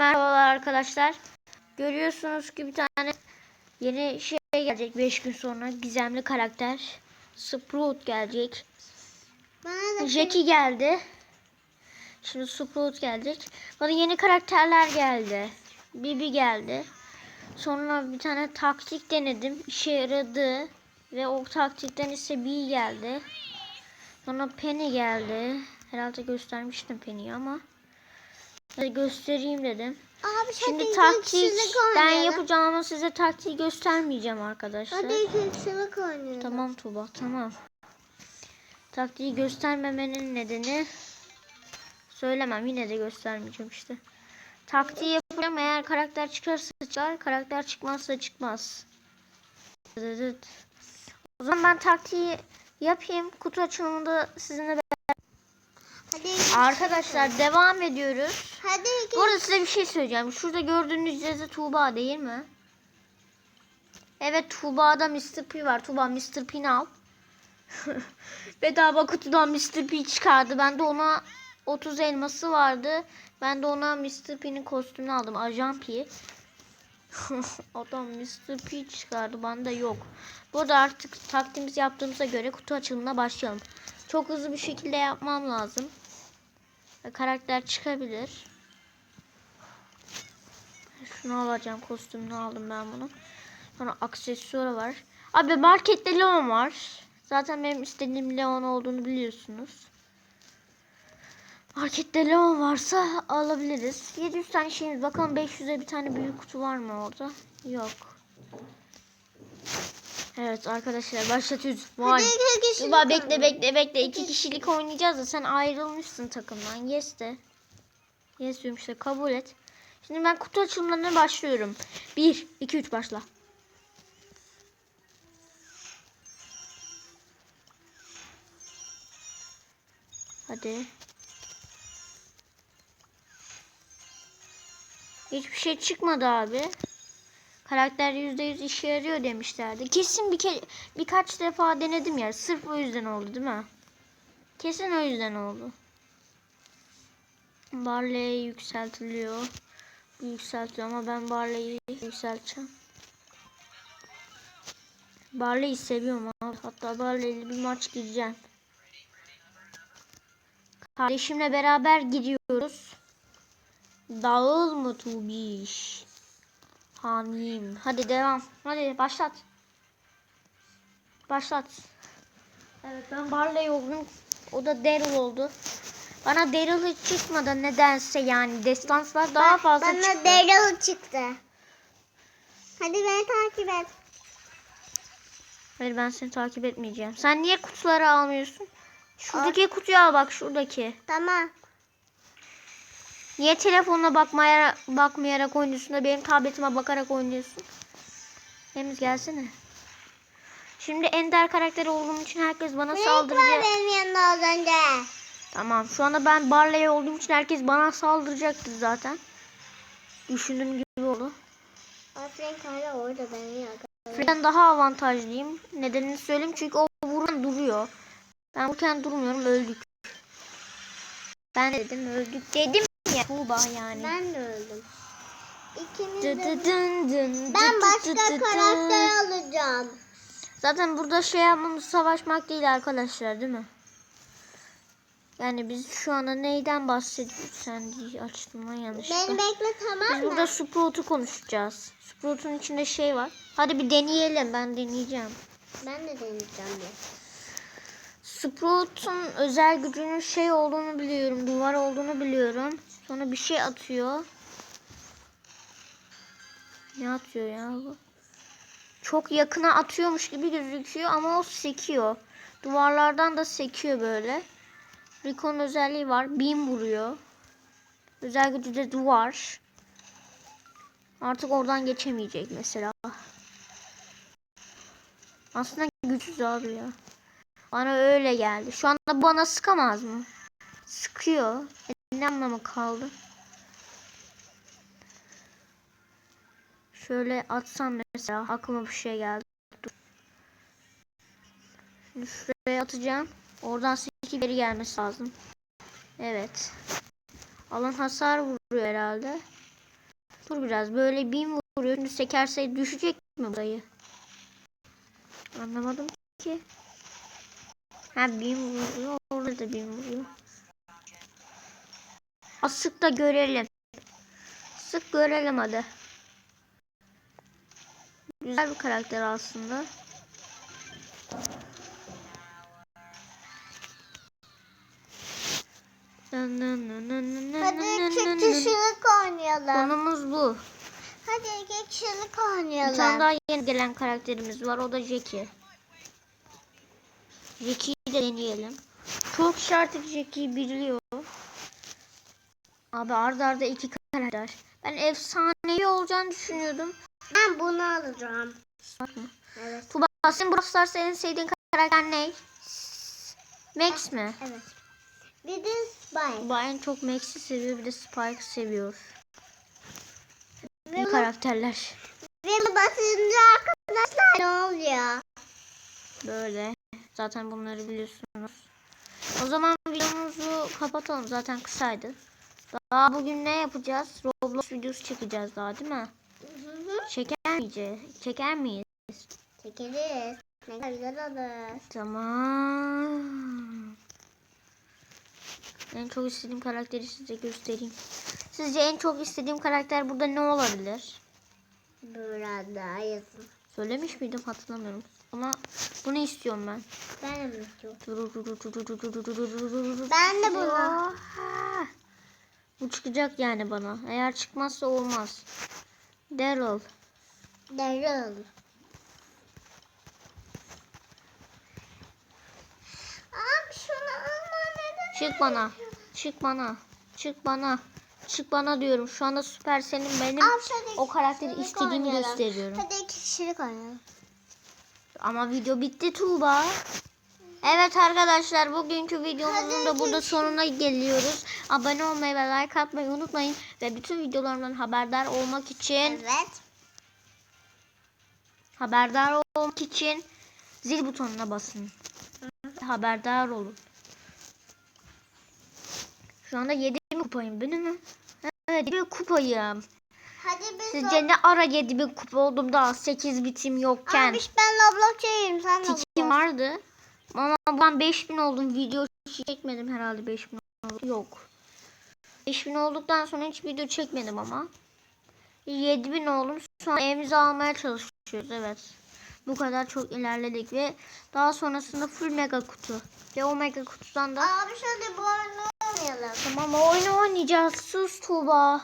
Merhabalar arkadaşlar. Görüyorsunuz ki bir tane yeni şey gelecek 5 gün sonra. Gizemli karakter. Sprout gelecek. Bana da Jackie geldi. Şimdi Sprout gelecek. Bana yeni karakterler geldi. Bibi geldi. Sonra bir tane taktik denedim. İşe yaradı. Ve o taktikten ise B geldi. Sonra Penny geldi. Herhalde göstermiştim Penny'yi ama. Hadi göstereyim dedim. Abi Şimdi taktik ben oynayalım. yapacağım ama size taktiği göstermeyeceğim arkadaşlar. Hadi yüksellik oynayalım. Tamam Tuba tamam. Taktiği göstermemenin nedeni söylemem yine de göstermeyeceğim işte. Taktiği yapacağım eğer karakter çıkarsa çıkar karakter çıkmazsa çıkmaz. O zaman ben taktiği yapayım kutu açılımında sizinle Arkadaşlar devam ediyoruz. Hadi Bu arada size bir şey söyleyeceğim. Şurada gördüğünüz yazı Tuğba değil mi? Evet Tuğba'da Mr. P var. Tuğba Mr. P'ni al. Bedava kutudan Mr. P çıkardı. Ben de ona 30 elması vardı. Ben de ona Mr. P'nin kostümünü aldım. Ajan P. Adam Mr. P çıkardı. Bende yok. Bu arada artık taktiğimizi yaptığımıza göre kutu açılımına başlayalım. Çok hızlı bir şekilde yapmam lazım. Karakter çıkabilir. Şunu alacağım. Kostümünü aldım ben bunu. Sonra aksesuarı var. Abi markette Leon var. Zaten benim istediğim Leon olduğunu biliyorsunuz. Markette Leon varsa alabiliriz. 700 tane şeyimiz. Bakalım 500'e bir tane büyük kutu var mı orada? Yok. Evet arkadaşlar başlatıyoruz. Vay. Tuba bekle bekle bekle. İki kişilik oynayacağız da sen ayrılmışsın takımdan. Yes de. Yes diyorum işte kabul et. Şimdi ben kutu açılımlarına başlıyorum. 1, 2, 3 başla. Hadi. Hiçbir şey çıkmadı abi. Karakter %100 işe yarıyor demişlerdi. Kesin bir ke birkaç defa denedim ya. Sırf o yüzden oldu değil mi? Kesin o yüzden oldu. Barley yükseltiliyor. Yükseltiyor ama ben Barley'i yükselteceğim. Barley'i seviyorum abi. Hatta Barley'li bir maç gireceğim. Kardeşimle beraber gidiyoruz. Dağılma Tubiş. Hamim. Hadi devam. Hadi başlat. Başlat. Evet ben Barley oldum. O da Daryl oldu. Bana Daryl hiç çıkmadı nedense yani. Destanslar daha fazla Bana çıktı. Daryl çıktı. Hadi beni takip et. Hayır ben seni takip etmeyeceğim. Sen niye kutuları almıyorsun? Şuradaki kutuyu al bak şuradaki. Tamam. Niye telefonuna bakmaya bakmayarak oynuyorsun da benim tabletime bakarak oynuyorsun? Temiz gelsene. Şimdi Ender karakteri olduğum için herkes bana var saldıracak. benim yanımda az önce. Tamam şu anda ben Barley olduğum için herkes bana saldıracaktır zaten. Düşündüğüm gibi oldu. Hala orada benim yanımda. Ben daha avantajlıyım. Nedenini söyleyeyim çünkü o vuran duruyor. Ben vururken durmuyorum öldük. Ben dedim öldük dedim ya. Tuğba yani. Ben de öldüm. İkimiz Dı de... dı dın dın, Ben dı dı başka dı dı. karakter alacağım. Zaten burada şey yapmamız savaşmak değil arkadaşlar değil mi? Yani biz şu anda neyden bahsediyoruz? Sen diye açtın lan yanlışlıkla. Beni bekle tamam Biz mı? burada Sprout'u konuşacağız. Sprout'un içinde şey var. Hadi bir deneyelim. Ben deneyeceğim. Ben de deneyeceğim bir. Sprout'un özel gücünün şey olduğunu biliyorum. Duvar olduğunu biliyorum. Sonra bir şey atıyor. Ne atıyor ya bu? Çok yakına atıyormuş gibi gözüküyor ama o sekiyor. Duvarlardan da sekiyor böyle. Rico'nun özelliği var. Beam vuruyor. Özel gücü de duvar. Artık oradan geçemeyecek mesela. Aslında güçsüz abi ya. Bana öyle geldi. Şu anda bana sıkamaz mı? Sıkıyor. E, ne anlamı kaldı? Şöyle atsam mesela aklıma bir şey geldi. Şimdi şuraya atacağım. Oradan seki geri gelmesi lazım. Evet. Alan hasar vuruyor herhalde. Dur biraz böyle bin vuruyor. Şimdi sekerse düşecek mi burayı? Anlamadım ki. Ha bin vuruyor. Orada da bin vuruyor. Az sık da görelim. Sık görelim hadi. Güzel bir karakter aslında. Hadi iki kişilik oynayalım. Konumuz bu. Hadi iki kişilik Bir tane oynayalım. daha yeni gelen karakterimiz var. O da Jackie. Jackie'yi de deneyelim. Çok kişi artık Jackie'yi biliyor. Abi arda arda iki karakter. Ben efsanevi olacağını düşünüyordum. Ben bunu alacağım. Bak mı? Evet. Tuba senin Brawl Stars'ta en sevdiğin karakter ne? Max mi? Evet. Bir de Spike. En çok Max'i seviyor bir de Spike seviyor. Ve, bu- karakterler. ve basınca arkadaşlar ne oluyor? Böyle. Zaten bunları biliyorsunuz. O zaman videomuzu kapatalım. Zaten kısaydı. Daha bugün ne yapacağız? Roblox videosu çekeceğiz daha değil mi? Hı hı. Çeker miyiz? Çeker miyiz? Çekeriz. Ne kadar güzel olur. Tamam. En çok istediğim karakteri size göstereyim. Sizce en çok istediğim karakter burada ne olabilir? Burada yazın. Söylemiş miydim hatırlamıyorum. Ama bunu istiyorum ben. Ben de istiyorum. Ben Ben de bunu. Bu çıkacak yani bana. Eğer çıkmazsa olmaz. Daryl. Daryl. Abi şunu alma neden? Çık bana. Çık bana. Çık bana. Çık bana diyorum. Şu anda Supercell'in benim Abi o karakteri istediğimi oynayalım. gösteriyorum. Hadi iki kişilik oynayalım. Ama video bitti Tuğba. Evet arkadaşlar bugünkü videomuzun da burada sonuna geliyoruz. Abone olmayı ve like atmayı unutmayın. Ve bütün videolarımdan haberdar olmak için Evet. haberdar olmak için zil butonuna basın. Haberdar olun. Şu anda 7 mi kupayım değil mi? Evet 7 kupayım. Hadi biz Sizce ne ara 7 bin kupa oldum da 8 bitim yokken? Abi ben Roblox'çıyım sen Roblox. Tikim vardı. Ama ben 5000 oldum. Video çekmedim herhalde 5000 oldu. Yok. 5000 olduktan sonra hiç video çekmedim ama. 7000 oldum. Sonra evimizi almaya çalışıyoruz. Evet. Bu kadar çok ilerledik ve daha sonrasında full mega kutu. Ve o mega kutudan da Abi şöyle bu oyunu oynayalım. tamam oyunu oynayacağız. Sus Tuğba.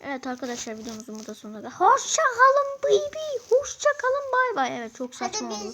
Evet arkadaşlar videomuzun burada sonuna geldik. Hoşça kalın baby. Hoşça kalın bay bay. Evet çok saçma oldu.